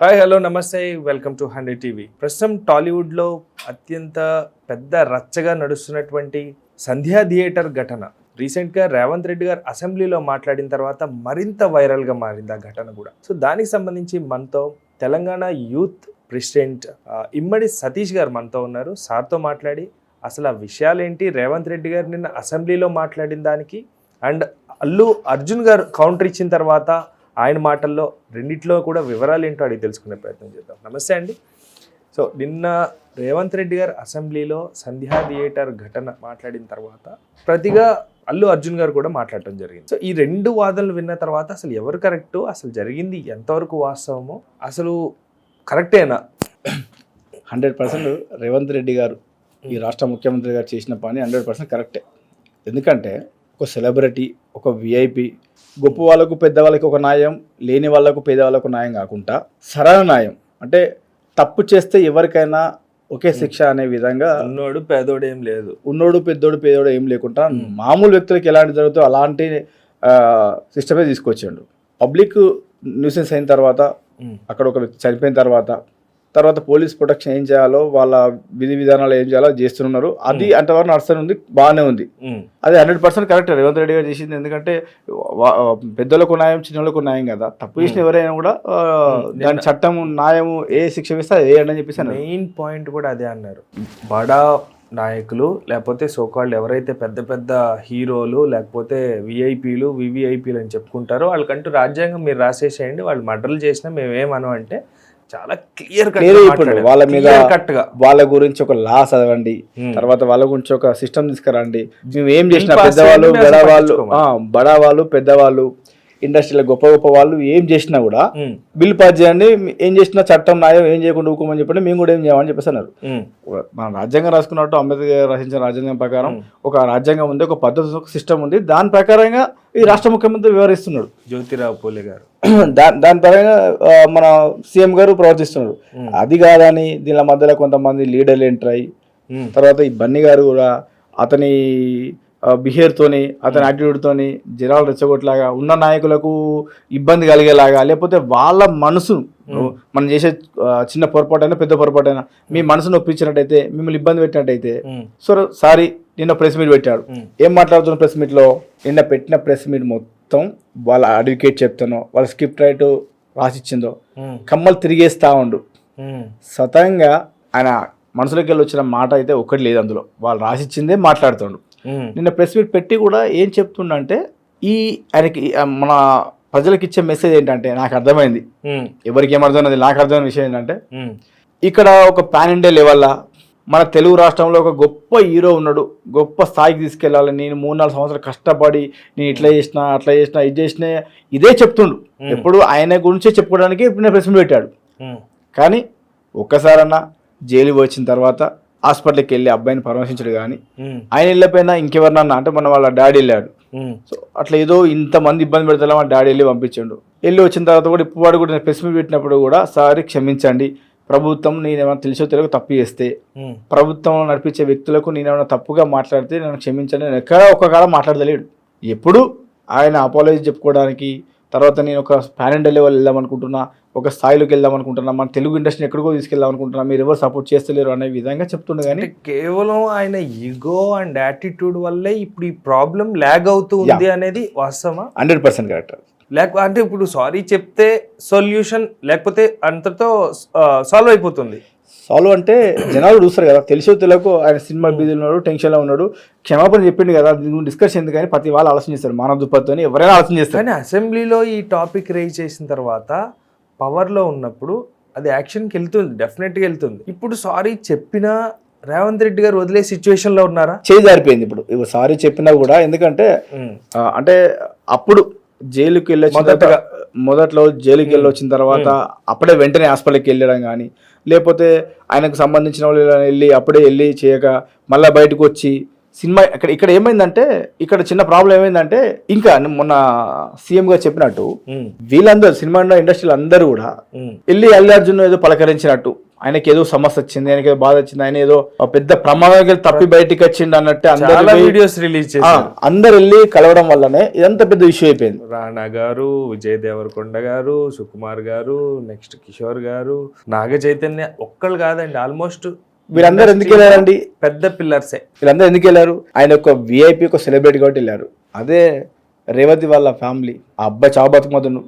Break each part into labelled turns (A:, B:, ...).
A: Hi hello నమస్తే. Welcome to hundred TV. ప్రస్తుతం టాలీవుడ్లో అత్యంత పెద్ద రచ్చగా నడుస్తున్నటువంటి సంధ్యా థియేటర్ ఘటన. రీసెంట్గా రేవంత్ రెడ్డి గారు అసెంబ్లీలో మాట్లాడిన తర్వాత మరింత వైరల్గా మారింది ఆ ఘటన కూడా. సో దానికి సంబంధించి మనతో తెలంగాణ యూత్ ప్రెసిడెంట్ ఇమ్మడి సతీష్ గారు మనతో ఉన్నారు. సార్తో మాట్లాడి అసలు ఆ విషయాలేంటి? రేవంత్ రెడ్డి గారు నిన్న అసెంబ్లీలో మాట్లాడిన దానికి అండ్ అల్లు అర్జున్ గారు కౌంటర్ ఇచ్చిన తర్వాత ఆయన మాటల్లో రెండిట్లో కూడా వివరాలు ఏంటో అడిగి తెలుసుకునే ప్రయత్నం చేద్దాం. నమస్తే అండి. సో నిన్న రేవంత్ రెడ్డి గారు అసెంబ్లీలో సంధ్యా థియేటర్ ఘటన మాట్లాడిన తర్వాత ప్రతిగా అల్లు అర్జున్ గారు కూడా మాట్లాడటం జరిగింది. సో ఈ రెండు వాదనలు విన్న తర్వాత అసలు ఎవరు కరెక్ట్? అసలు జరిగింది ఎంతవరకు వాస్తవమో? అసలు కరెక్టేనా?
B: హండ్రెడ్ పర్సెంట్ రేవంత్ రెడ్డి గారు ఈ రాష్ట్ర ముఖ్యమంత్రి గారు చేసిన పని హండ్రెడ్ పర్సెంట్ కరెక్టే. ఎందుకంటే ఒక సెలబ్రిటీ ఒక విఐపి గొప్ప వాళ్ళకు పెద్దవాళ్ళకి ఒక న్యాయం లేని వాళ్ళకు పేదవాళ్ళకు న్యాయం కాకుండా సరైన న్యాయం. అంటే తప్పు చేస్తే ఎవరికైనా ఒకే శిక్ష అనే విధంగా
A: ఉన్నోడు పేదోడు ఏం లేదు.
B: ఉన్నోడు పెద్దోడు పేదోడు ఏం లేకుండా మామూలు వ్యక్తులకు ఎలాంటి జరుగుతుందో అలాంటి సిస్టమే తీసుకొచ్చిండు. పబ్లిక్ న్యూసెన్స్ అయిన తర్వాత అక్కడ ఒక వ్యక్తి చనిపోయిన తర్వాత తర్వాత పోలీస్ ప్రొటెక్షన్ ఏం చేయాలో వాళ్ళ విధి విధానాలు ఏం చేయాలో చేస్తున్నారు. అది అంతవరకు నడుస్తూనే ఉంది బాగానే ఉంది. అది hundred percent correct. Revanth Reddy garu చేసింది ఎందుకంటే పెద్దలకు న్యాయం చిన్నలకు న్యాయం కదా. తప్పు చేసిన ఎవరైనా కూడా దాని చట్టం న్యాయం ఏ శిక్ష వేస్తే వేయండి అని చెప్పేసి.
A: మెయిన్ పాయింట్ కూడా అదే అన్నారు. బడా నాయకులు లేకపోతే సోకాళ్ళు ఎవరైతే పెద్ద పెద్ద హీరోలు లేకపోతే విఐపీలు వివిఐపీలు అని చెప్పుకుంటారో వాళ్ళకంటూ రాజ్యాంగం మీరు రాసేసేయండి వాళ్ళు మర్డర్లు చేసినా మేమేమనం అంటే చాలా క్లియర్ కట్
B: వాళ్ళ మీద వాళ్ళ గురించి ఒక లా చదవండి. తర్వాత వాళ్ళ గురించి ఒక సిస్టమ్ తీసుకురండి మేము ఏం చేసిన పెద్దవాళ్ళు బడవాళ్ళు
A: పట్టించుకోమని.
B: బడా వాళ్ళు పెద్దవాళ్ళు ఇండస్ట్రీలో గొప్ప గొప్ప వాళ్ళు ఏం చేసినా కూడా బిల్ పాస్ చేయండి ఏం చేసినా చట్టం న్యాయం ఏం చేయకుండా ఊకోమని చెప్పండి మేము కూడా ఏం చేయమని చెప్పేసి అన్నారు.
A: ఉమ్,
B: మన రాజ్యాంగం రాసుకున్నట్టు అంబేద్కర్ గారు రచించిన రాజ్యాంగం ప్రకారం ఒక రాజ్యాంగం ఉంది ఒక పద్ధతి ఒక సిస్టమ్ ఉంది. దాని ప్రకారంగా ఈ రాష్ట్ర ముఖ్యమంత్రి వివరిస్తున్నాడు
A: జ్యోతిరావు పూలే గారు.
B: దాని దాని పరంగా మన సీఎం గారు ప్రవర్తిస్తున్నారు
A: Hmm.
B: అది కాదని దీని మధ్యలో కొంతమంది లీడర్లు ఎంటర్ అయ్యి తర్వాత ఈ బన్నీ గారు కూడా అతని బిహేవియర్ తోని అతని యాటిట్యూడ్ తోని జనాలు రెచ్చగొట్టలాగా ఉన్న నాయకులకు ఇబ్బంది కలిగేలాగా లేకపోతే వాళ్ళ మనసు మనం చేసే చిన్న పొరపాటైనా పెద్ద పొరపాటైనా మీ మనసును ఒప్పించినట్టయితే మిమ్మల్ని ఇబ్బంది పెట్టినట్టయితే సో సారీ నిన్న ప్రెస్ మీట్ పెట్టాడు. ఏం మాట్లాడుతున్న ప్రెస్ మీట్లో? నిన్న పెట్టిన ప్రెస్ మీట్ మొత్తం వాళ్ళ అడ్వకేట్ చెప్తానో వాళ్ళ స్క్రిప్ట్ రైట్ రాసిచ్చిందో కమ్మలు తిరిగేస్తా ఉండు.
A: ఉమ్,
B: స్వతంగా ఆయన మనసులోకి వెళ్ళి వచ్చిన మాట అయితే ఒక్కటి లేదు అందులో. వాళ్ళు రాసిచ్చిందే మాట్లాడుతుండు. నిన్న ప్రెస్ మీట్ పెట్టి కూడా ఏం చెప్తుండంటే ఈ ఆయనకి మన ప్రజలకు ఇచ్చే మెసేజ్ ఏంటంటే నాకు అర్థమైంది. ఎవరికి ఏం అర్థమైనది నాకు అర్థమైన విషయం ఏంటంటే ఇక్కడ ఒక పాన్ ఇండియా లెవెల్లో మన తెలుగు రాష్ట్రంలో ఒక గొప్ప హీరో ఉన్నాడు. గొప్ప స్థాయికి తీసుకెళ్ళాలి. నేను మూడు నాలుగు సంవత్సరాలు కష్టపడి నేను ఇట్లా చేసిన అట్లా చేసిన ఇది చేసిన ఇదే చెప్తుండు. ఎప్పుడు ఆయన గురించే చెప్పుకోవడానికి ఇప్పుడు నేను ప్రశ్న పెట్టాడు. కానీ ఒక్కసారన్నా జైలుకి వచ్చిన తర్వాత హాస్పిటల్కి వెళ్ళి అబ్బాయిని పరామర్శించడు కానీ ఆయన వెళ్ళిపోయినా ఇంకెవరినన్నా అంటే మన వాళ్ళ డాడీ వెళ్ళాడు. సో అట్లా ఏదో ఇంతమంది ఇబ్బంది పెడతా మా డాడీ వెళ్ళి పంపించాడు. వెళ్ళి వచ్చిన తర్వాత కూడా ఇప్పుడు వాడు కూడా ప్రెస్ పెట్టినప్పుడు కూడా సారీ క్షమించండి ప్రభుత్వం నేనేమైనా తెలిసో తెలియక తప్పు చేస్తే ప్రభుత్వం నడిపించే వ్యక్తులకు నేనేమైనా తప్పుగా మాట్లాడితే నేను క్షమించండి నేను ఎక్కడ ఒక్క కాలం మాట్లాడలేడు ఎప్పుడు ఆయన అపాలజీ చెప్పుకోవడానికి తర్వాత నేను ఒక ఇండియా లెవెల్ వెళ్దాం అనుకుంటున్నా ఒక స్థాయిలోకి వెళ్దాం అనుకుంటున్నా మన తెలుగు ఇండస్ట్రీని ఎక్కడికో తీసుకెళ్దాం అనుకుంటున్నా మీరు ఎవరు సపోర్ట్ చేస్తలేరు అనే విధంగా చెప్తుండే కానీ
A: కేవలం ఆయన ఈగో అండ్ యాటిట్యూడ్ వల్లే ఇప్పుడు ఈ ప్రాబ్లం ల్యాగ్ అవుతూ ఉంది అనేది వాస్తవమా?
B: హండ్రెడ్ పర్సెంట్ కరెక్ట్
A: లేక అంటే ఇప్పుడు సారీ చెప్తే సొల్యూషన్ లేకపోతే అంతతో సాల్వ్ అయిపోతుంది.
B: సాల్వ్ అంటే జనాలు చూస్తారు కదా తెలిసో తెలియకో ఆయన సినిమా బిజీ ఉన్నాడు టెన్షన్లో ఉన్నాడు. క్షమాపణ చెప్పిండు కదా నువ్వు డిస్కస్ ఎందుకు కానీ ప్రతి వాళ్ళు ఆలోచన చేస్తారు. మానవ దుప్పతో ఎవరైనా ఆలోచన చేస్తారు.
A: కానీ అసెంబ్లీలో ఈ టాపిక్ రేజ్ చేసిన తర్వాత పవర్లో ఉన్నప్పుడు అది యాక్షన్కి వెళ్తుంది డెఫినెట్గా వెళ్తుంది. ఇప్పుడు సారీ చెప్పినా రేవంత్ రెడ్డి గారు వదిలే సిచ్యువేషన్లో ఉన్నారా?
B: చేయి జారిపోయింది ఇప్పుడు. ఇప్పుడు సారీ చెప్పినా కూడా ఎందుకంటే అంటే అప్పుడు జైలుకి వెళ్ళి
A: మొదటగా.
B: తర్వాత- మొదట్లో జైలుకి వెళ్ళి వచ్చిన తర్వాత అప్పుడే వెంటనే హాస్పిటల్కి వెళ్ళడం కానీ లేకపోతే ఆయనకు సంబంధించిన వాళ్ళు వెళ్ళి అప్పుడే వెళ్ళి చేయక మళ్ళీ బయటకు వచ్చి సినిమా ఇక్కడ ఇక్కడ ఏమైందంటే ఇక్కడ చిన్న ప్రాబ్లం ఏమైందంటే ఇంకా మొన్న సీఎం గారు చెప్పినట్టు వీళ్ళందరూ సినిమా ఇండస్ట్రీలో అందరూ కూడా వెళ్ళి అల్లు అర్జున్ ఏదో పలకరించినట్టు. ఆయనకి ఏదో సమస్య వచ్చింది ఆయనకి ఏదో బాధ వచ్చింది ఆయన ఏదో పెద్ద ప్రమాదానికి తప్పి బయటికి వచ్చింది అన్నట్టు అందరు
A: వీడియోస్ రిలీజ్ చేశారు.
B: అందరు వెళ్ళి కలవడం వల్లనే ఇదంతా పెద్ద ఇష్యూ అయిపోయింది.
A: రాణా గారు విజయ్ దేవరకొండ గారు సుకుమార్ గారు నెక్స్ట్ కిషోర్ గారు నాగ చైతన్య ఒక్కళ్ళు కాదండి ఆల్మోస్ట్
B: వీరందరూ ఎందుకు వెళ్ళారండి?
A: పెద్ద పిల్లర్సే
B: వీళ్ళందరూ ఎందుకు వెళ్ళారు? ఆయన ఒక విఐపి ఒక సెలబ్రిటీ కాబట్టి వెళ్ళారు. అదే రేవతి వాళ్ళ ఫ్యామిలీ ఆ అబ్బాయి చావు బతుకుమతును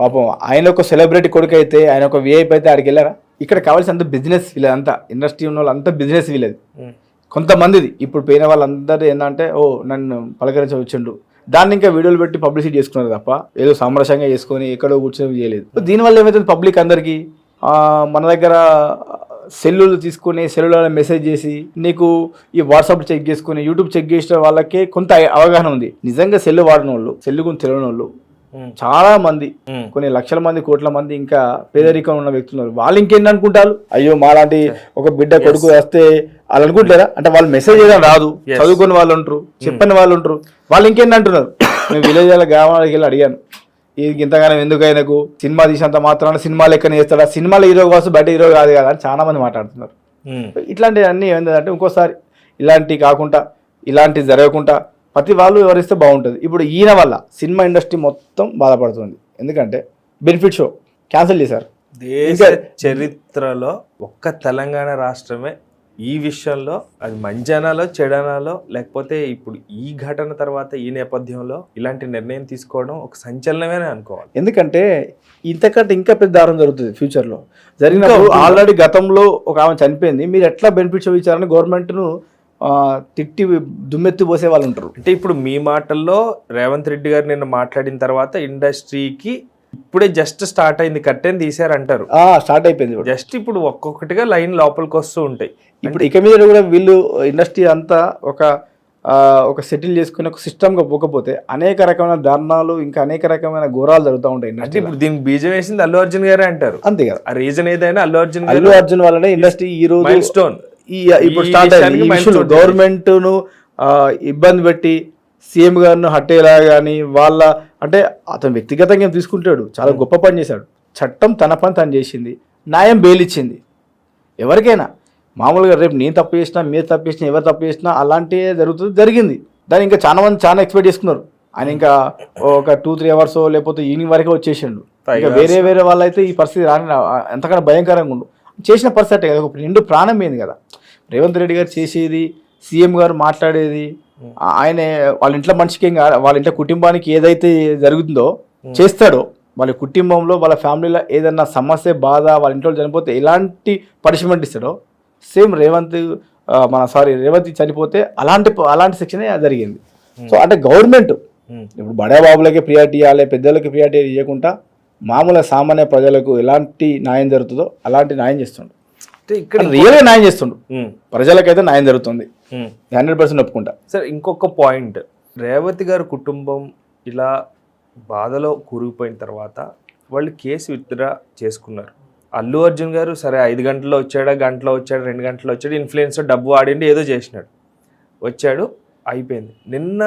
B: పాపం ఆయన ఒక సెలబ్రిటీ కొడుకు అయితే ఆయన ఒక విఐపి అయితే ఆడికి వెళ్ళారా? ఇక్కడ కావాల్సిన అంత బిజినెస్ వీళ్ళంతా ఇండస్ట్రీ ఉన్న వాళ్ళంతా బిజినెస్ వీళ్ళది. కొంతమందిది. ఇప్పుడు పోయిన వాళ్ళందరూ ఏంటంటే ఓ నన్ను పలకరించి వచ్చిండు దాన్ని ఇంకా వీడియోలు పెట్టి పబ్లిసిటీ చేసుకున్నారు తప్ప ఏదో సామరస్యంగా చేసుకొని ఎక్కడో కూర్చొని చేయలేదు. దీనివల్ల ఏమవుతుంది పబ్లిక్ అందరికీ? మన దగ్గర సెల్లులు తీసుకొని సెల్లులలో మెసేజ్ చేసి నీకు ఈ వాట్సాప్ చెక్ చేసుకుని యూట్యూబ్ చెక్ చేసిన వాళ్ళకే కొంత అవగాహన ఉంది. నిజంగా సెల్లు వాడిన వాళ్ళు సెల్లు గురించి తెలియని వాళ్ళు చాలా మంది కొన్ని లక్షల మంది కోట్ల మంది ఇంకా పేదరికం ఉన్న వ్యక్తులు. ఉన్నారు. వాళ్ళు ఇంకేంటి అనుకుంటారు అయ్యో మాలాంటి ఒక బిడ్డ కొడుకు వస్తే వాళ్ళు అనుకుంటారా అంటే వాళ్ళు మెసేజ్ ఏదైనా రాదు.
A: Yes.
B: చదువుకున్న వాళ్ళు ఉంటారు చెప్పని వాళ్ళు ఉంటారు. వాళ్ళు ఇంకేంటి అంటున్నారు మేము విలేజ్ గ్రామాలకు వెళ్ళి అడిగాను. ఇది ఇంతగానం ఎందుకు ఆయనకు సినిమా తీసినంత మాత్రాన సినిమా లెక్కన చేస్తాడా? సినిమాలో హీరో కోసం బయట హీరో కాదు కదా అని చాలా మంది మాట్లాడుతున్నారు. ఇట్లాంటివి అన్నీ ఏంటంటే ఇంకోసారి ఇలాంటి కాకుండా ఇలాంటి జరగకుండా ప్రతి వాళ్ళు వివరిస్తే బాగుంటుంది. ఇప్పుడు ఈయన వల్ల సినిమా ఇండస్ట్రీ మొత్తం బాధపడుతుంది. ఎందుకంటే బెనిఫిట్ షో క్యాన్సిల్ చేశారు.
A: దేశ చరిత్రలో ఒక్క తెలంగాణ రాష్ట్రమే ఈ విషయంలో అది మంచానాలో చెడనాలో లేకపోతే ఇప్పుడు ఈ ఘటన తర్వాత ఈ నేపథ్యంలో ఇలాంటి నిర్ణయం తీసుకోవడం ఒక సంచలనమే అనుకోవాలి.
B: ఎందుకంటే ఇంతకంటే ఇంకా పెద్ద దారుణం జరుగుతుంది ఫ్యూచర్లో. జరిగినప్పుడు? ఆల్రెడీ గతంలో ఒక ఆమె చనిపోయింది. మీరు ఎట్లా బెనిఫిట్ షో ఇచ్చారని గవర్నమెంట్ను తిట్టి దుమ్మెత్తి పోసే వాళ్ళు ఉంటారు.
A: అంటే ఇప్పుడు మీ మాటల్లో రేవంత్ రెడ్డి గారు నిన్న మాట్లాడిన తర్వాత ఇండస్ట్రీకి ఇప్పుడే జస్ట్ స్టార్ట్ అయింది కట్టెని తీసారంటారు
B: స్టార్ట్ అయిపోయింది.
A: జస్ట్ ఇప్పుడు ఒక్కొక్కటిగా లైన్ లోపలికి వస్తూ ఉంటాయి.
B: ఇప్పుడు ఇక మీద కూడా వీళ్ళు ఇండస్ట్రీ అంతా ఒక ఒక సెటిల్ చేసుకుని ఒక సిస్టమ్గా పోకపోతే అనేక రకమైన ధర్నాలు ఇంకా అనేక రకమైన ఘోరాలు జరుగుతూ ఉంటాయి
A: అంటే ఇప్పుడు దీనికి బీజం వేసింది అల్లు అర్జున్ గారే అంటారు.
B: అంతే కదా.
A: ఆ రీజన్ ఏదైనా అల్లు అర్జున్
B: అల్లు అర్జున్ వల్లనే ఇండస్ట్రీ ఈ రోజు
A: స్టోన్
B: ఈ ఇప్పుడు స్టార్ట్
A: విషయానికి
B: అయింది
A: milestone చేసింది.
B: గవర్నమెంట్ను ఇబ్బంది పెట్టి సీఎం గారిని హట్టేలా కానీ వాళ్ళ అంటే అతను వ్యక్తిగతంగా ఏం తీసుకుంటాడు? చాలా గొప్ప పని చేశాడు. చట్టం తన పని తను చేసింది. న్యాయం బెయిలిచ్చింది ఎవరికైనా. మామూలుగా రేపు నేను తప్పు చేసినా మీరు తప్పు చేసినా ఎవరు తప్పు చేసినా అలాంటివే జరుగుతుంది జరిగింది. దాన్ని ఇంకా చాలా మంది చాలా ఎక్స్పెక్ట్ చేసుకున్నారు. ఆయన ఇంకా ఒక టూ త్రీ అవర్స్ లేకపోతే ఈవినింగ్ వరకే వచ్చేసిండు. ఇంకా. వేరే వేరే వాళ్ళైతే ఈ పరిస్థితి రాని ఎంతకన్నా భయంకరంగా ఉండు. చేసిన పరిస్థితి కదా. ఒక నిండు ప్రాణం పోయింది కదా. రేవంత్ రెడ్డి గారు చేసేది సీఎం గారు మాట్లాడేది ఆయన వాళ్ళ ఇంట్లో మనిషికి ఏం కాదు, వాళ్ళ ఇంట్లో కుటుంబానికి ఏదైతే జరుగుతుందో చేస్తాడో వాళ్ళ కుటుంబంలో వాళ్ళ ఫ్యామిలీలో ఏదన్నా సమస్య బాధ వాళ్ళ ఇంట్లో చనిపోతే ఎలాంటి పనిష్మెంట్ ఇస్తాడో సేమ్ రేవంత్ మన సారీ రేవంత్ చనిపోతే అలాంటి అలాంటి శిక్షణ జరిగింది. సో అంటే గవర్నమెంట్ ఇప్పుడు బడా బాబులకి ప్రియారిటీ ఇవ్వాలి పెద్దలకి ప్రియారిటీ ఇవ్వకుండా మామూలు సామాన్య ప్రజలకు ఎలాంటి న్యాయం జరుగుతుందో అలాంటి న్యాయం చేస్తుండు.
A: ఇక్కడ
B: రియల్గా న్యాయం చేస్తుండు. ప్రజలకైతే న్యాయం జరుగుతుంది. హండ్రెడ్ పర్సెంట్ ఒప్పుకుంటా.
A: సరే ఇంకొక పాయింట్ రేవతి గారి కుటుంబం ఇలా బాధలో కూరుకుపోయిన తర్వాత వాళ్ళు కేసు విత్డ్రా చేసుకున్నారు. అల్లు అర్జున్ గారు సరే ఐదు గంటల్లో వచ్చాడా గంటలో వచ్చాడు రెండు గంటల్లో వచ్చాడు ఇన్ఫ్లుయెన్సర్ డబ్బు ఆడిండి ఏదో చేసినాడు. వచ్చాడు అయిపోయింది. నిన్న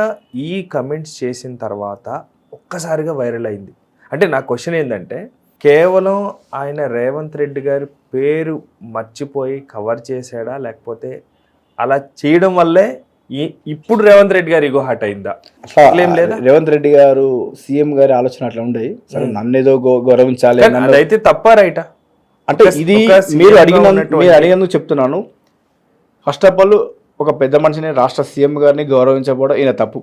A: ఈ కమెంట్స్ చేసిన తర్వాత ఒక్కసారిగా వైరల్ అయింది. అంటే నా క్వశ్చన్ ఏంటంటే కేవలం ఆయన రేవంత్ రెడ్డి గారి పేరు మర్చిపోయి కవర్ చేశాడా? లేకపోతే అలా చేయడం వల్లే ఇప్పుడు రేవంత్ రెడ్డి గారు ఇగో హట్ అయిందా? లేదా?
B: రేవంత్ రెడ్డి గారు సీఎం గారి ఆలోచన అట్లా ఉండేది సరే నన్ను ఏదో గౌరవించాలి
A: అదైతే తప్ప రైటా?
B: అంటే ఇది మీరు అడిగిన మీరు అడిగినందుకు చెప్తున్నాను. ఫస్ట్ ఆఫ్ ఆల్ ఒక పెద్ద మనిషిని రాష్ట్ర సీఎం గారిని గౌరవించకపోవడం ఈయన తప్పు.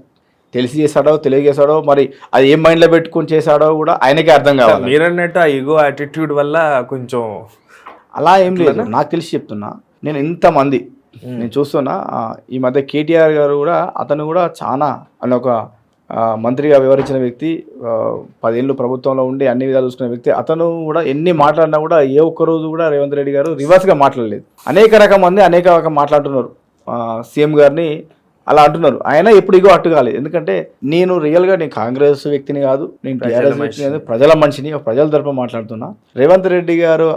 B: తెలిసి చేశాడో తెలియజేశాడో మరి అది ఏం మైండ్లో పెట్టుకొని చేశాడో కూడా ఆయనకే అర్థం కావాలి.
A: మీరన్నట్టు ఆ ఇగో యాటిట్యూడ్ వల్ల కొంచెం
B: అలా ఏం లేదు. నాకు తెలిసి చెప్తున్నా నేను ఇంతమంది నేను చూస్తున్నా ఈ మధ్య కేటీఆర్ గారు కూడా అతను కూడా చాలా అని ఒక మంత్రిగా వివరించిన వ్యక్తి పదేళ్ళు ప్రభుత్వంలో ఉండి అన్ని విధాలు చూసుకునే వ్యక్తి అతను కూడా ఎన్ని మాట్లాడినా కూడా ఏ ఒక్క రోజు కూడా రేవంత్ రెడ్డి గారు రివర్స్గా మాట్లాడలేదు. అనేక రకం మంది అనేక రకం మాట్లాడుతున్నారు. సీఎం గారిని అలా అంటున్నారు. ఆయన ఎప్పుడు ఇగో అట్టు కాలేదు ఎందుకంటే నేను రియల్గా నేను కాంగ్రెస్ వ్యక్తిని కాదు నేను
A: ప్రజల
B: టీఆర్ఎస్ వ్యక్తిని కాదు ప్రజల మనిషిని ప్రజల తరపున మాట్లాడుతున్నా. రేవంత్ రెడ్డి గారు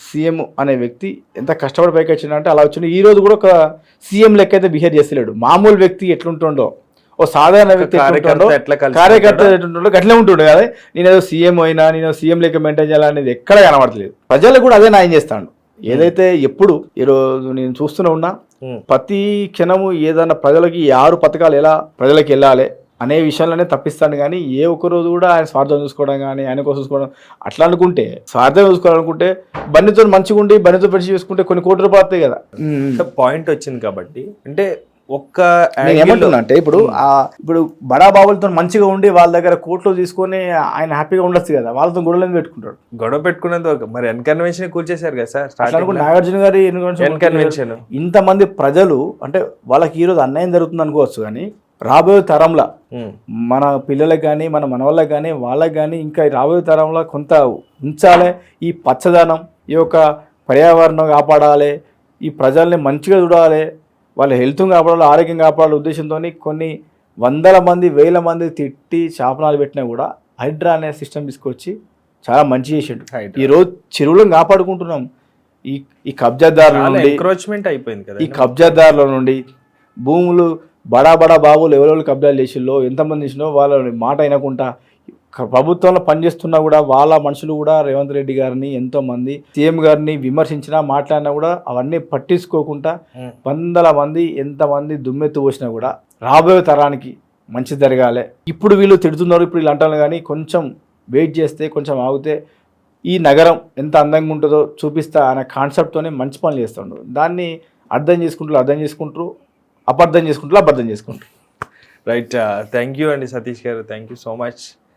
B: సీఎం అనే వ్యక్తి ఎంత కష్టపడి పైకి వచ్చిందంటే అలా వచ్చింది ఈ రోజు కూడా ఒక సీఎం లెక్క అయితే బిహేవ్ చేస్తలేడు. మామూలు వ్యక్తి ఎట్లుంటుండో ఓ సాధారణ వ్యక్తి
A: కార్యకర్త
B: ఎట్లుంటుండో గట్లే ఉంటుండే కదా. నేను ఏదో సీఎం అయినా నేను సీఎం లెక్క మెయింటైన్ చేయాలనేది ఎక్కడ కనబడతలేదు. ప్రజలకు కూడా అదే న్యాయం చేస్తాడు. ఏదైతే ఎప్పుడు ఈరోజు నేను చూస్తూనే ఉన్నా ప్రతి క్షణము ఏదైనా ప్రజలకి ఈ ఆరు పథకాలు ఎలా ప్రజలకు వెళ్ళాలి అనే విషయంలోనే తప్పిస్తాను కానీ ఏ ఒక్క రోజు కూడా ఆయన స్వార్థం చూసుకోవడం కానీ ఆయన కోసం చూసుకోవడం అట్లా అనుకుంటే స్వార్థం చూసుకోవాలనుకుంటే బండితో మంచిగా ఉండి బండితో పెట్టి చూసుకుంటే కొన్ని కోట్ల రూపాయలు వస్తాయి కదా.
A: పాయింట్ వచ్చింది కాబట్టి అంటే ఒక్క
B: ఏమంటున్నా అంటే ఇప్పుడు ఆ ఇప్పుడు బడా బాబులతో మంచిగా ఉండి వాళ్ళ దగ్గర కోట్లు తీసుకొని ఆయన హ్యాపీగా ఉండొచ్చు కదా వాళ్ళతో గొడవలు పెట్టుకుంటాడు?
A: గొడవ పెట్టుకునేంత వరకు మరి ఎన్కన్వెన్షన్ కూల్చేశారు కదా సార్
B: నాగార్జున గారి
A: ఎన్కన్వెన్షన్
B: ఇంతమంది ప్రజలు అంటే వాళ్ళకి ఈరోజు అన్యాయం జరుగుతుంది అనుకోవచ్చు కానీ రాబోయే తరంలో మన పిల్లలకు కానీ మన మనవాళ్ళకి కానీ వాళ్ళకి కానీ ఇంకా రాబోయే తరంలో కొంత ఉంచాలి ఈ పచ్చదనం ఈ యొక్క పర్యావరణం కాపాడాలి ఈ ప్రజల్ని మంచిగా చూడాలి వాళ్ళ హెల్త్ కాపాడాలి ఆరోగ్యం కాపాడాలి ఉద్దేశంతో కొన్ని వందల మంది వేల మంది తిట్టి శాపనాలు పెట్టినా కూడా హైడ్రా అనే సిస్టమ్ తీసుకొచ్చి చాలా మంచి చేసిండు. ఈరోజు చెరువులను కాపాడుకుంటున్నాం. ఈ ఈ కబ్జాదారుల నుండి
A: ఎంక్రోచ్మెంట్ అయిపోయింది కదా
B: ఈ కబ్జాదారుల నుండి భూములు బడా బడా బాబులు ఎవరెవరు కబ్జాలు చేసిల్లో ఎంతమంది చేసినో వాళ్ళ మాట వినకుండా క- ప్రభుత్వంలో పనిచేస్తున్నా కూడా వాళ్ళ మనుషులు కూడా రేవంత్ రెడ్డి గారిని ఎంతో మంది సీఎం గారిని విమర్శించినా మాట్లాడినా కూడా అవన్నీ పట్టించుకోకుండా. వందల మంది ఎంతమంది దుమ్మెత్తు పోసినా కూడా రాబోయే తరానికి మంచి జరగాలి. ఇప్పుడు వీళ్ళు తిడుతున్నారు ఇప్పుడు వీళ్ళు అంటారు కానీ కొంచెం వెయిట్ చేస్తే కొంచెం ఆగితే ఈ నగరం ఎంత అందంగా ఉంటుందో చూపిస్తా అనే కాన్సెప్ట్తోనే మంచి పనులు చేస్తుండ్రు. దాన్ని అర్థం చేసుకుంటారు అర్థం చేసుకుంటారు అపార్థం చేసుకుంటారు అబద్ధం చేసుకుంటారు.
A: రైట్ థ్యాంక్ యూ అండి సతీష్ గారు. Thank you so much